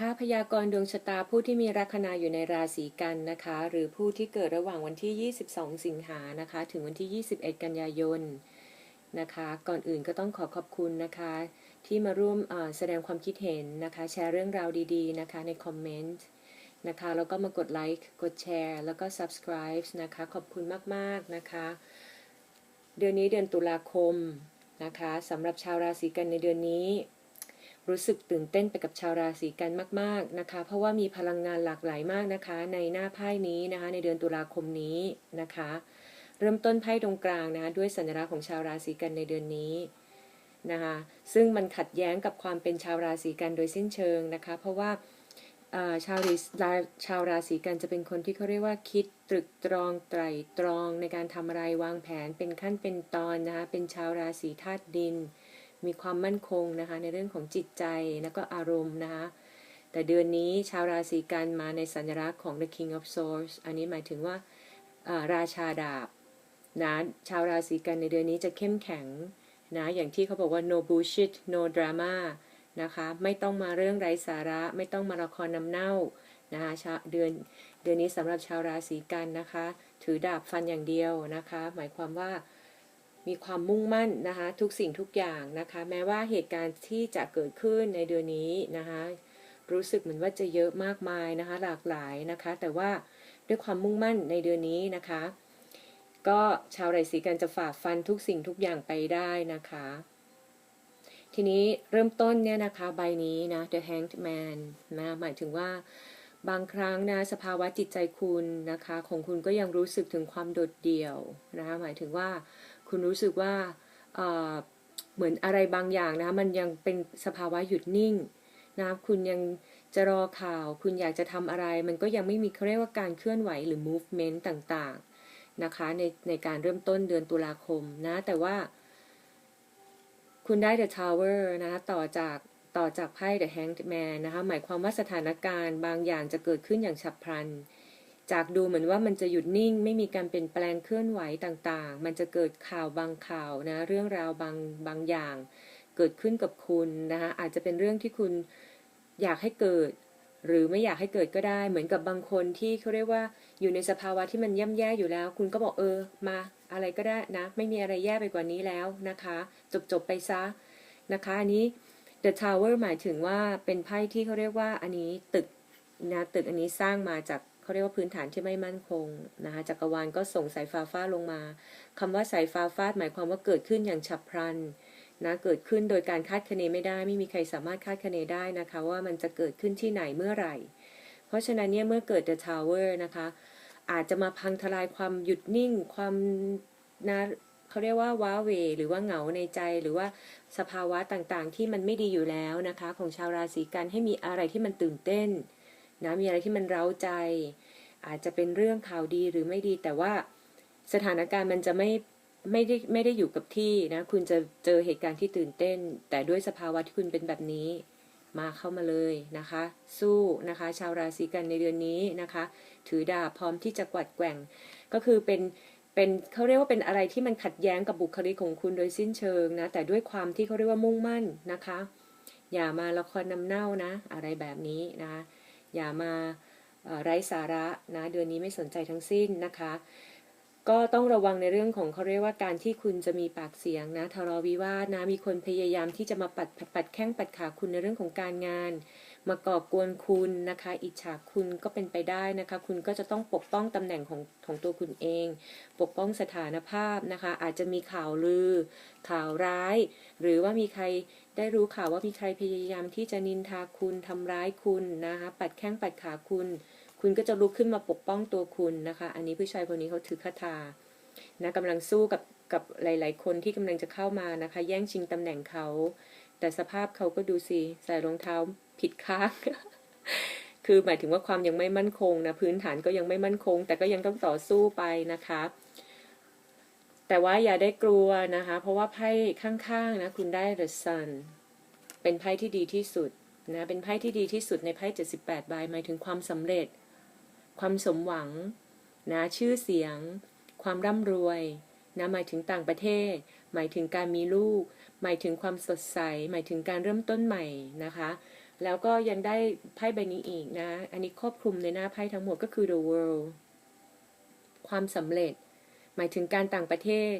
ค่าพยากรณ์ดวงชะตาผู้ที่มีลัคนาอยู่ในราศีกันนะคะ หรือผู้ที่เกิดระหว่างวันที่ 22 สิงหานะคะ ถึงวันที่ 21 กันยายนนะคะ ก่อนอื่นก็ต้องขอขอบคุณนะคะ ที่มาร่วมแสดงความคิดเห็นนะคะ แชร์เรื่องราวดีๆนะคะในคอมเมนต์นะคะแล้วก็มากดไลค์กดแชร์แล้วก็ subscribe นะคะ ขอบคุณมากๆนะคะ เดือนนี้เดือนตุลาคมนะคะสำหรับชาวราศีกันในเดือนนี้ รู้สึกตื่นเต้นไปกับชาวราศีกันมาก ๆนะคะ เพราะว่ามีพลังงานหลากหลายมากนะคะ ในหน้าไพ่นี้นะคะ ในเดือนตุลาคมนี้นะคะ เริ่มต้นไพ่ตรงกลางนะคะด้วยสัญลักษณ์ของชาวราศีกันในเดือนนี้นะคะซึ่งมันขัดแย้งกับความเป็นชาวราศีกันโดยสิ้นเชิงนะคะ เพราะว่าชาวราชาวราศีกันจะเป็นคนที่เขาเรียกว่าคิดตรึกตรองไตรตรองในการทำอะไรวางแผนเป็นขั้นเป็นตอนนะคะเป็นชาวราศีธาตุดิน มีความมั่นคงนะคะในเรื่องของจิตใจแล้วก็อารมณ์นะคะแต่เดือนนี้ชาวราศีกันมาในสัญลักษณ์ของ the king of swords อันนี้หมายถึงว่าราชาดาบนะชาวราศีกันในเดือนนี้จะเข้มแข็งนะอย่างที่เขาบอกว่า no bullshit no drama นะคะไม่ต้องมาเรื่องไร้สาระไม่ต้องมาละครนำเน่านะคะเดือนเดือนนี้สำหรับชาวราศีกันนะคะ ถือดาบฟันอย่างเดียวนะคะ หมายความว่า มีความมุ่งมั่นนะคะทุกสิ่งทุกอย่างนะคะ แม้ว่าเหตุการณ์ที่จะเกิดขึ้นในเดือนนี้นะคะ รู้สึกเหมือนว่าจะเยอะมากมายนะคะ หลากหลายนะคะ แต่ว่าด้วยความมุ่งมั่นในเดือนนี้นะคะ ก็ชาวราศีกันจะฝ่าฟันทุกสิ่งทุกอย่างไปได้นะคะ ทีนี้เริ่มต้นเนี่ยนะคะใบนี้นะ The Hanged Man นะหมายถึงว่าบางครั้งนะสภาวะจิตใจคุณนะคะ ของคุณก็ยังรู้สึกถึงความโดดเดี่ยวนะคะหมายถึงว่า คุณรู้สึกว่าเหมือนอะไรบางอย่างนะมันยังเป็นสภาวะหยุดนิ่งนะคุณยังจะรอข่าว คุณอยากจะทำอะไร มันก็ยังไม่มีเขาเรียกว่าการเคลื่อนไหวหรือ movement ต่างๆนะคะในในการเริ่มต้นเดือนตุลาคมนะ แต่ว่า คุณได้ The Tower นะคะต่อจากต่อจากไพ่ The Hanged Man นะคะหมายความว่าสถานการณ์บางอย่างจะเกิดขึ้นอย่างฉับพลัน จากดูเหมือนว่ามันจะหยุดนิ่ง ไม่มีการเปลี่ยนแปลงเคลื่อนไหวต่างๆ มันจะเกิดข่าวบางข่าวนะเรื่องราวบางบางอย่าง เกิดขึ้นกับคุณนะคะอาจจะเป็นเรื่องที่คุณอยากให้เกิด หรือไม่อยากให้เกิดก็ได้ เหมือนกับบางคนที่เขาเรียกว่าอยู่ในสภาวะที่มันย่ำแย่อยู่แล้ว คุณก็บอกเออมาอะไรก็ได้นะ ไม่มีอะไรแย่ไปกว่านี้แล้วนะคะ จบจบๆไปซะนะคะอันนี้ The Tower หมายถึงว่าเป็นไพ่ที่เขาเรียกว่าอันนี้ตึกนะตึกอันนี้สร้างมาจาก เขาเรียกว่าพื้นฐานที่ไม่มั่นคงนะคะจักรวาลก็ส่งสายฟ้าฟาดลงมาคำว่าสายฟ้าฟาดหมายความว่าเกิดขึ้นอย่างฉับพลันนะเกิดขึ้นโดยการคาดคะเนไม่ได้ ไม่มีใครสามารถคาดคะเนได้นะคะ ว่ามันจะเกิดขึ้นที่ไหนเมื่อไหร่ เพราะฉะนั้นเนี่ยเมื่อเกิด The Tower นะคะ อาจจะมาพังทลายความหยุดนิ่ง ความนะเขาเรียกว่าว้าเว หรือว่าเหงาในใจหรือว่าสภาวะต่างๆ ที่มันไม่ดีอยู่แล้วนะคะ ของชาวราศีกันให้มีอะไรที่มันตื่นเต้น นะมีอะไรที่มันเร้าใจ อาจจะเป็นเรื่องข่าวดีหรือไม่ดี แต่ว่าสถานการณ์มันจะไม่ไม่ได้ไม่ได้อยู่กับที่นะ คุณจะเจอเหตุการณ์ที่ตื่นเต้น แต่ด้วยสภาวะที่คุณเป็นแบบนี้มาเข้ามาเลยนะคะ สู้นะคะ ชาวราศีกันในเดือนนี้นะคะ ถือดาบพร้อมที่จะกวัดแกว่ง ก็คือเป็นเป็นเขาเรียกว่าเป็นอะไรที่มันขัดแย้งกับบุคลิกของคุณโดยสิ้นเชิงนะ แต่ด้วยความที่เขาเรียกว่ามุ่งมั่นนะคะ อย่ามาละครนำเน่านะ อะไรแบบนี้นะ อย่ามาไร้สาระนะเดือนนี้ไม่สนใจทั้งสิ้นนะคะ ก็ต้องระวังในเรื่องของเขาเรียกว่าการที่คุณจะมีปากเสียงนะทะเลาะวิวาทนะมีคนพยายามที่จะมาปัดปัดแข้งปัดขาคุณในเรื่องของการงาน มาก่อกวนคุณนะคะ อิจฉาคุณก็เป็นไปได้นะคะ คุณก็จะต้องปกป้องตำแหน่งของของตัวคุณเอง ปกป้องสถานภาพนะคะ อาจจะมีข่าวลือ ข่าวร้าย หรือว่ามีใครได้รู้ข่าวว่ามีใครพยายามที่จะนินทาคุณทำร้ายคุณนะคะปัดแข้งปัดขาคุณ คุณก็จะลุกขึ้นมาปกป้องตัวคุณนะคะ อันนี้ผู้ชายคนนี้เขาถือคาถานะกำลังสู้กับกับหลาย ๆ คนที่กำลังจะเข้ามานะคะ แย่งชิงตำแหน่งเขา แต่สภาพเขาก็ดูสิใส่รองเท้าผิดข้างคือหมายถึงว่าความยังไม่มั่นคงนะพื้นฐานก็ยังไม่มั่นคง แต่ก็ยังต้องต่อสู้ไปนะคะ แต่ว่าอย่าได้กลัวนะคะ เพราะว่าไพ่ข้างๆนะคุณได้ the sun เป็นไพ่ที่ดีที่สุดนะเป็นไพ่ที่ดีที่สุดในไพ่78ใบหมายถึงความสำเร็จ ความสมหวังนะชื่อเสียง ความร่ำรวยนะหมายถึงต่างประเทศ หมายถึงการมีลูก หมายถึงความสดใส หมายถึงการเริ่มต้นใหม่นะคะ แล้วก็ยังได้ไพ่ใบนี้อีกนะ อันนี้ครอบคลุมในหน้าไพ่ทั้งหมดก็คือ the world ความสำเร็จ หมายถึงการต่างประเทศ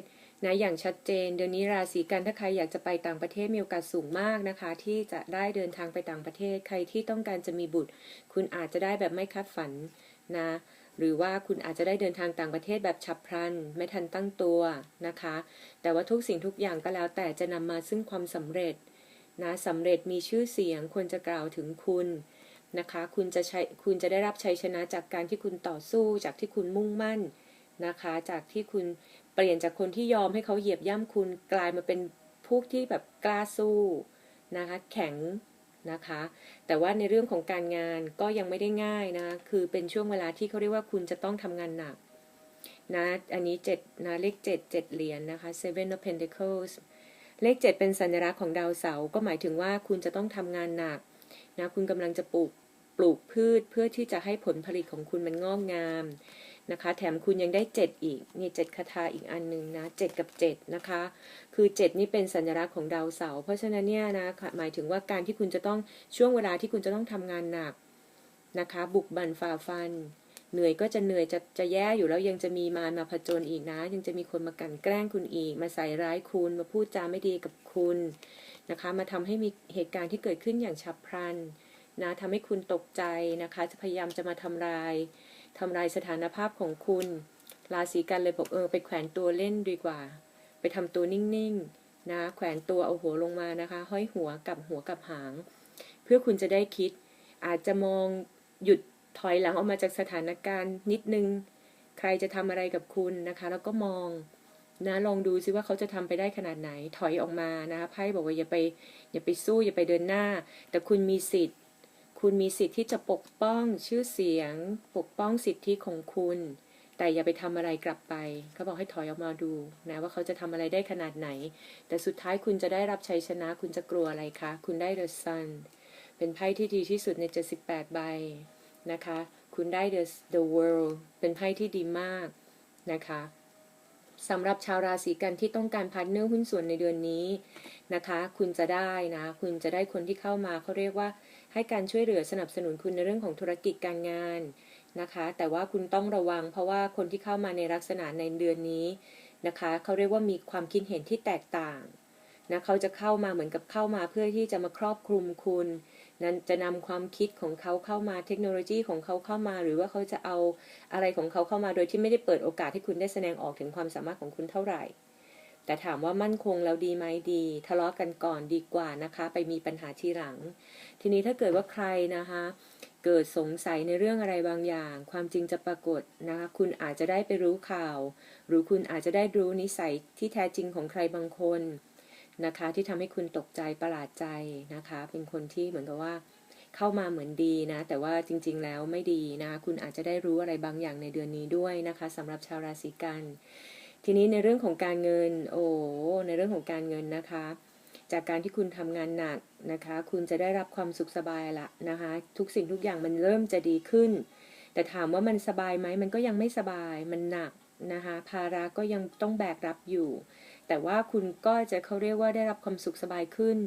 นะอย่างชัดเจน เดี๋ยวนี้ราศีกันถ้าใครอยากจะไปต่างประเทศมีโอกาสสูงมากนะคะ ที่จะได้เดินทางไปต่างประเทศ ใครที่ต้องการจะมีบุตร คุณอาจจะได้แบบไม่คาดฝัน นะหรือว่าคุณอาจจะได้เดินทางต่างประเทศแบบฉับพลัน ไม่ทันตั้งตัวนะคะ แต่ว่าทุกสิ่งทุกอย่างก็แล้วแต่จะนำมาซึ่งความสำเร็จนะสำเร็จมีชื่อเสียงควรจะกล่าวถึงคุณนะคะ คุณจะใช้คุณจะได้รับชัยชนะจากการที่คุณต่อสู้จากที่คุณมุ่งมั่นนะคะ จากที่คุณเปลี่ยนจากคนที่ยอมให้เขาเหยียบย่ำคุณกลายมาเป็นพวกที่แบบกล้าสู้นะคะ แข็ง นะคะ แต่ว่าในเรื่องของการงานก็ยังไม่ได้ง่ายนะ คือเป็นช่วงเวลาที่เขาเรียกว่าคุณจะต้องทำงานหนักนะ อันนี้เจ็ดนะเลขเจ็ดเจ็ดเหรียญนนะคะ seven of pentacles เลขเจ็ดเป็นสัญลักษณ์ของดาวเสาร์ก็หมายถึงว่าคุณจะต้องทำงานหนักนะ คุณกำลังจะปลูกปลูกพืชเพื่อที่จะให้ผลผลิตของคุณมันงอกงาม นะคะ แถมคุณยังได้เจ็ดอีก นี่เจ็ดคาถาอีกอันหนึ่งนะเจ็ดกับเจ็ดนะคะ คือเจ็ดนี่เป็นสัญลักษณ์ของดาวเสาร์เพราะฉะนั้นเนี่ยนะหมายถึงว่าการที่คุณจะต้องช่วงเวลาที่คุณจะต้องทำงานหนักนะคะ บุกบันฝ่าฟัน เหนื่อยก็จะเหนื่อยจะจะแย่อยู่แล้วยังจะมีมารมาผจญอีกนะ ยังจะมีคนมากันแกล้งคุณอีก มาใส่ร้ายคุณมาพูดจาไม่ดีกับคุณนะคะ มาทำให้มีเหตุการณ์ที่เกิดขึ้นอย่างฉับพลันนะทำให้คุณตกใจนะคะ จะพยายามจะมาทำลาย ทำลายสถานภาพของคุณ ราศีกันเลยบอกเออไปแขวนตัวเล่นดีกว่า ไปทำตัวนิ่งๆนะแขวนตัวเอาหัวลงมานะคะ ห้อยหัวกับหัวกับหาง เพื่อคุณจะได้คิด อาจจะมองหยุดถอยหลังออกมาจากสถานการณ์นิดนึง ใครจะทำอะไรกับคุณนะคะ แล้วก็มองนะลองดูซิว่าเขาจะทำไปได้ขนาดไหนถอยออกมานะคะไพ่บอกว่าอย่าไปอย่าไปสู้อย่าไปเดินหน้า แต่คุณมีสิทธิ์ คุณมีสิทธิ์ที่จะปกป้องชื่อเสียง ปกป้องสิทธิของคุณ แต่อย่าไปทำอะไรกลับไป เขาบอกให้ถอยออกมาดูนะว่าเขาจะทำอะไรได้ขนาดไหน แต่สุดท้ายคุณจะได้รับชัยชนะ คุณจะกลัวอะไรคะ คุณได้ The Sun เป็นไพ่ที่ดีที่สุดใน 78 ใบนะคะ คุณได้ The The World เป็นไพ่ที่ดีมากนะคะ สำหรับชาวราศีกันที่ต้องการพาร์ทเนอร์หุ้นส่วนในเดือนนี้นะคะ คุณจะได้นะ คุณจะได้คนที่เข้ามาเขาเรียกว่า ให้การช่วยเหลือสนับสนุนคุณในเรื่องของธุรกิจการงานนะคะ แต่ว่าคุณต้องระวัง เพราะว่าคนที่เข้ามาในลักษณะในเดือนนี้นะคะเขาเรียกว่ามีความคิดเห็นที่แตกต่างนะเขาจะเข้ามาเหมือนกับเข้ามาเพื่อที่จะมาครอบคลุมคุณ นั้นจะนำความคิดของเขาเข้ามาเทคโนโลยีของเขาเข้ามา หรือว่าเขาจะเอาอะไรของเขาเข้ามาโดยที่ไม่ได้เปิดโอกาสให้คุณได้แสดงออกถึงความสามารถของคุณเท่าไหร่ แต่ถามว่ามั่นคงแล้วดีไหมดี ทะเลาะกันก่อนดีกว่านะคะ ไปมีปัญหาทีหลัง ทีนี้ถ้าเกิดว่าใครนะคะ เกิดสงสัยในเรื่องอะไรบางอย่าง ความจริงจะปรากฏนะคะ คุณอาจจะได้ไปรู้ข่าว หรือคุณอาจจะได้รู้นิสัยที่แท้จริงของใครบางคน นะคะ ที่ทำให้คุณตกใจประหลาดใจนะคะ เป็นคนที่เหมือนกับว่าเข้ามาเหมือนดีนะ แต่ว่าจริง ๆ แล้วไม่ดีนะคุณอาจจะได้รู้อะไรบางอย่างในเดือนนี้ด้วยนะคะสำหรับชาวราศีกัน ทีนี้ในเรื่องของการเงิน โอ้ในเรื่องของการเงินนะคะ จากการที่คุณทำงานหนักนะคะ คุณจะได้รับความสุขสบายละนะคะ ทุกสิ่งทุกอย่างมันเริ่มจะดีขึ้น แต่ถามว่ามันสบายไหมมันก็ยังไม่สบายมันหนักนะคะภาระก็ยังต้องแบกรับอยู่ แต่ว่าคุณก็จะเขาเรียกว่าได้รับความสุขสบายขึ้น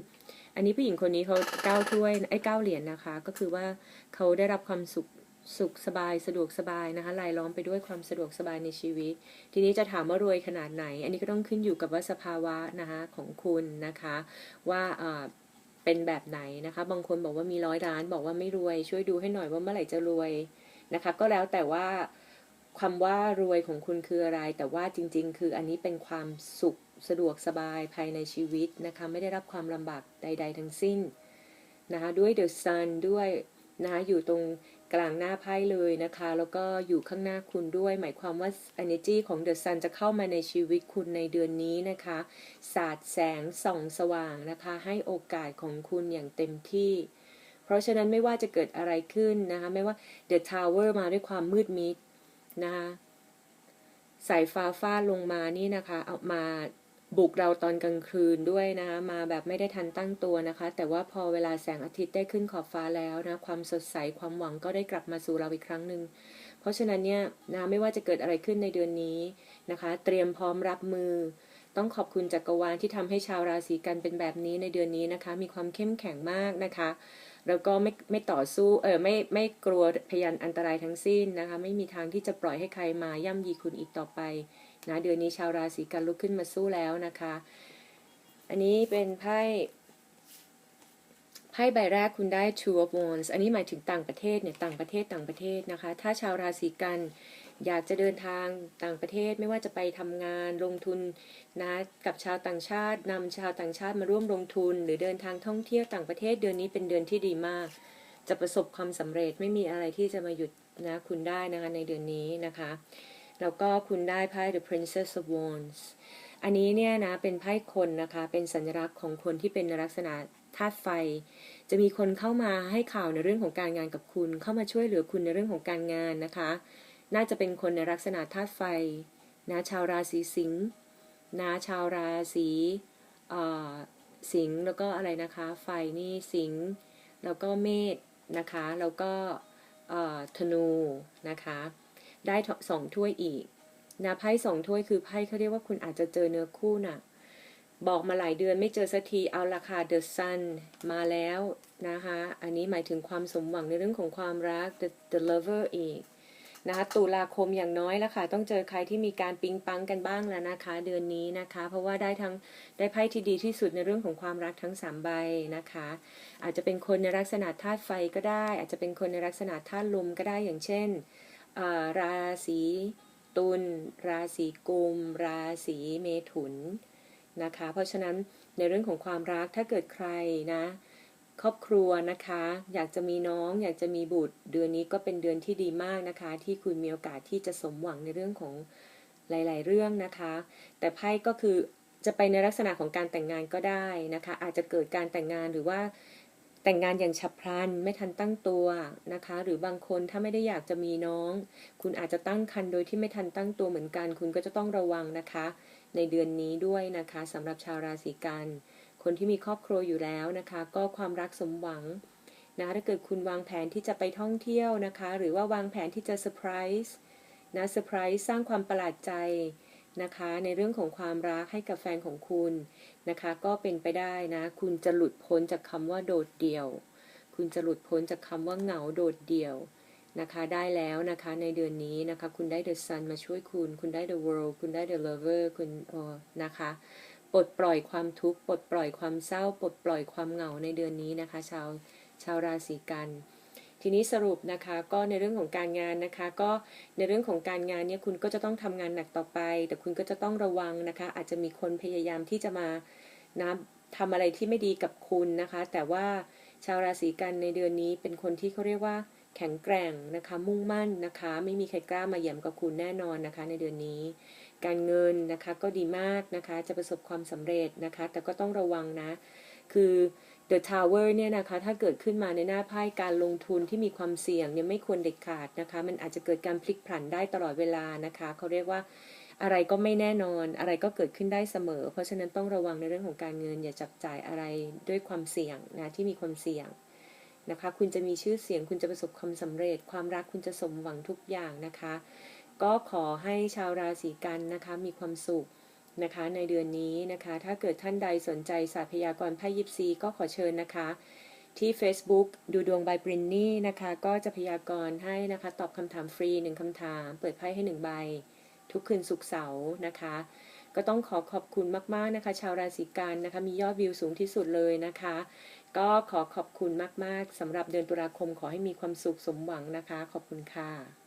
อันนี้ผู้หญิงคนนี้เขาเก้าถ้วยไอ้เก้าเหรียญนนะคะ ก็คือว่าเขาได้รับความสุขสุขสบายสะดวกสบายนะคะลายล้อมไปด้วยความสะดวกสบายในชีวิต ทีนี้จะถามว่ารวยขนาดไหน อันนี้ก็ต้องขึ้นอยู่กับว่าสภาวะนะคะของคุณนะคะ ว่าเป็นแบบไหนนะคะ บางคนบอกว่ามีร้อยล้าน บอกว่าไม่รวย ช่วยดูให้หน่อยว่าเมื่อไหร่จะรวยนะคะ ก็แล้วแต่ว่าความว่ารวยของคุณคืออะไร แต่ว่าจริง ๆ คืออันนี้เป็นความสุข สะดวกสบายภายในชีวิตนะคะไม่ได้รับความลำบากใด ๆ ทั้งสิ้นนะคะด้วยเดอะซันด้วยนะคะอยู่ตรงกลางหน้าไพ่เลยนะคะ แล้วก็อยู่ข้างหน้าคุณด้วย หมายความว่า energy ของ The Sun จะเข้ามาในชีวิตคุณในเดือนนี้นะคะ สาดแสงส่องสว่างนะคะ ให้โอกาสของคุณอย่างเต็มที่ เพราะฉะนั้นไม่ว่าจะเกิดอะไรขึ้นนะคะ ไม่ว่า The Tower มาด้วยความมืดมิดนะคะสายฟ้าฟาดลงมานี่นะคะ เอามา บุกเราตอนกลางคืนด้วยนะคะมาแบบไม่ได้ทันตั้งตัวนะคะ แต่ว่าพอเวลาแสงอาทิตย์ได้ขึ้นขอบฟ้าแล้วนะความสดใสความหวังก็ได้กลับมาสู่เราอีกครั้งหนึ่งเพราะฉะนั้นเนี่ยนะไม่ว่าจะเกิดอะไรขึ้นในเดือนนี้นะคะ เตรียมพร้อมรับมือ ต้องขอบคุณจักรวาลที่ทำให้ชาวราศีกันเป็นแบบนี้ในเดือนนี้นะคะ มีความเข้มแข็งมากนะคะ แล้วก็ไม่ไม่ต่อสู้เออไม่ไม่กลัวพยานอันตรายทั้งสิ้นนะคะ ไม่มีทางที่จะปล่อยให้ใครมาย่ำยีคุณอีกต่อไปนะเดือนนี้ชาวราศีกันลุกขึ้นมาสู้แล้วนะคะ อันนี้เป็นไพ่ไพ่ใบแรกคุณได้ Two of Wands อันนี้หมายถึงต่างประเทศเนี่ยต่างประเทศต่างประเทศนะคะ ถ้าชาวราศีกัน อยากจะเดินทางต่างประเทศไม่ว่าจะไปทำงานลงทุนนะกับชาวต่างชาตินำชาวต่างชาติมาร่วมลงทุน หรือเดินทางท่องเที่ยวต่างประเทศเดือนนี้เป็นเดือนที่ดีมาก จะประสบความสำเร็จไม่มีอะไรที่จะมาหยุดนะคุณได้นะคะในเดือนนี้นะคะ แล้วก็คุณได้ไพ่ The Princess of Wands อันนี้เนี่ยนะเป็นไพ่คนนะคะเป็นสัญลักษณ์ของคนที่เป็นในลักษณะธาตุไฟ จะมีคนเข้ามาให้ข่าวในเรื่องของการงานกับคุณ เข้ามาช่วยเหลือคุณในเรื่องของการงานนะคะ น่าจะเป็นคนในลักษณะธาตุไฟนะชาวราศีสิงห์นะชาวราศีสิงห์แล้วก็อะไรนะคะ ไฟนี่สิงห์แล้วก็เมษนะคะ แล้วก็ธนูนะคะ ได้สองถ้วยอีกนะไพ่สองถ้วยคือไพ่เขาเรียกว่าคุณอาจจะเจอเนื้อคู่น่ะบอกมาหลายเดือนไม่เจอสักทีเอาราคา The Sun มาแล้วนะคะ อันนี้หมายถึงความสมหวังในเรื่องของความรัก The, The Lover อีก นะคะตุลาคมอย่างน้อยแล้วค่ะ ต้องเจอใครที่มีการปิ๊งปังกันบ้างแล้วนะคะ เดือนนี้นะคะ เพราะว่าได้ทั้งได้ไพ่ที่ดีที่สุดในเรื่องของความรักทั้ง3ใบนะคะ อาจจะเป็นคนในลักษณะธาตุไฟก็ได้ อาจจะเป็นคนในลักษณะธาตุลมก็ได้อย่างเช่นราศีตุลราศีกุม ราศีเมถุนนะคะ เพราะฉะนั้นในเรื่องของความรักถ้าเกิดใครนะ ครอบครัวนะคะ อยากจะมีน้อง อยากจะมีบุตร เดือนนี้ก็เป็นเดือนที่ดีมากนะคะ ที่คุณมีโอกาสที่จะสมหวังในเรื่องของหลาย ๆ เรื่องนะคะ แต่ไพ่ก็คือจะไปในลักษณะของการแต่งงานก็ได้นะคะ อาจจะเกิดการแต่งงานหรือว่าแต่งงานอย่างฉับพลันไม่ทันตั้งตัวนะคะ หรือบางคนถ้าไม่ได้อยากจะมีน้อง คุณอาจจะตั้งครรภ์โดยที่ไม่ทันตั้งตัวเหมือนกัน คุณก็จะต้องระวังนะคะ ในเดือนนี้ด้วยนะคะสำหรับชาวราศีกัน คนที่มีครอบครัวอยู่แล้วนะคะ ก็ความรักสมหวังนะถ้าเกิดคุณวางแผนที่จะไปท่องเที่ยวนะคะ หรือว่าวางแผนที่จะเซอร์ไพรส์นะเซอร์ไพรส์สร้างความประหลาดใจนะคะ ในเรื่องของความรักให้กับแฟนของคุณนะคะ ก็เป็นไปได้นะ คุณจะหลุดพ้นจากคำว่าโดดเดี่ยว คุณจะหลุดพ้นจากคำว่าเหงาโดดเดี่ยวนะคะได้แล้วนะคะในเดือนนี้นะคะ คุณได้ The Sun มาช่วยคุณ คุณได้ The World คุณได้ The Lover คุณนะคะ ปลดปล่อยความทุกข์ปลดปล่อยความเศร้า ปลดปล่อยความเหงาในเดือนนี้นะคะ ชาวชาวราศีกัน ทีนี้สรุปนะคะก็ในเรื่องของการงานนะคะ ก็ในเรื่องของการงานเนี่ยคุณก็จะต้องทำงานหนักต่อไป แต่คุณก็จะต้องระวังนะคะ อาจจะมีคนพยายามที่จะมานะทำอะไรที่ไม่ดีกับคุณนะคะ แต่ว่าชาวราศีกันในเดือนนี้เป็นคนที่เขาเรียกว่าแข็งแกร่งนะคะ มุ่งมั่นนะคะ ไม่มีใครกล้ามาเหยียบกับคุณแน่นอนนะคะ ในเดือนนี้ การเงินนะคะก็ดีมากนะคะ จะประสบความสำเร็จนะคะ แต่ก็ต้องระวังนะ คือ The Tower เนี่ยนะคะ ถ้าเกิดขึ้นมาในหน้าไพ่การลงทุนที่มีความเสี่ยงเนี่ยไม่ควรเด็ดขาดนะคะ มันอาจจะเกิดการพลิกผันได้ตลอดเวลานะคะ เขาเรียกว่าอะไรก็ไม่แน่นอน อะไรก็เกิดขึ้นได้เสมอ เพราะฉะนั้นต้องระวังในเรื่องของการเงิน อย่าจับจ่ายอะไรด้วยความเสี่ยงนะที่มีความเสี่ยงนะคะ คุณจะมีชื่อเสียง คุณจะประสบความสำเร็จ ความรักคุณจะสมหวังทุกอย่างนะคะ ก็ขอให้ชาวราศีกันนะคะมีความสุขนะคะในเดือนนี้นะคะ ถ้าเกิดท่านใดสนใจศาสตร์พยากรณ์ไพ่ยิปซีก็ขอเชิญนะคะ ที่ Facebook ดูดวงใบปรินนี่นะคะ ก็จะพยากรณ์ให้นะคะ ตอบคำถามฟรีหนึ่งคำถาม เปิดไพ่ให้หนึ่งใบ ทุกคืนสุกเสาร์นะคะ ก็ต้องขอขอบคุณมาก ๆ นะคะ ชาวราศีกันนะคะ มียอดวิวสูงที่สุดเลยนะคะ ก็ขอขอบคุณมาก ๆสำหรับเดือนตุลาคมขอให้มีความสุขสมหวังนะคะ ขอบคุณค่ะ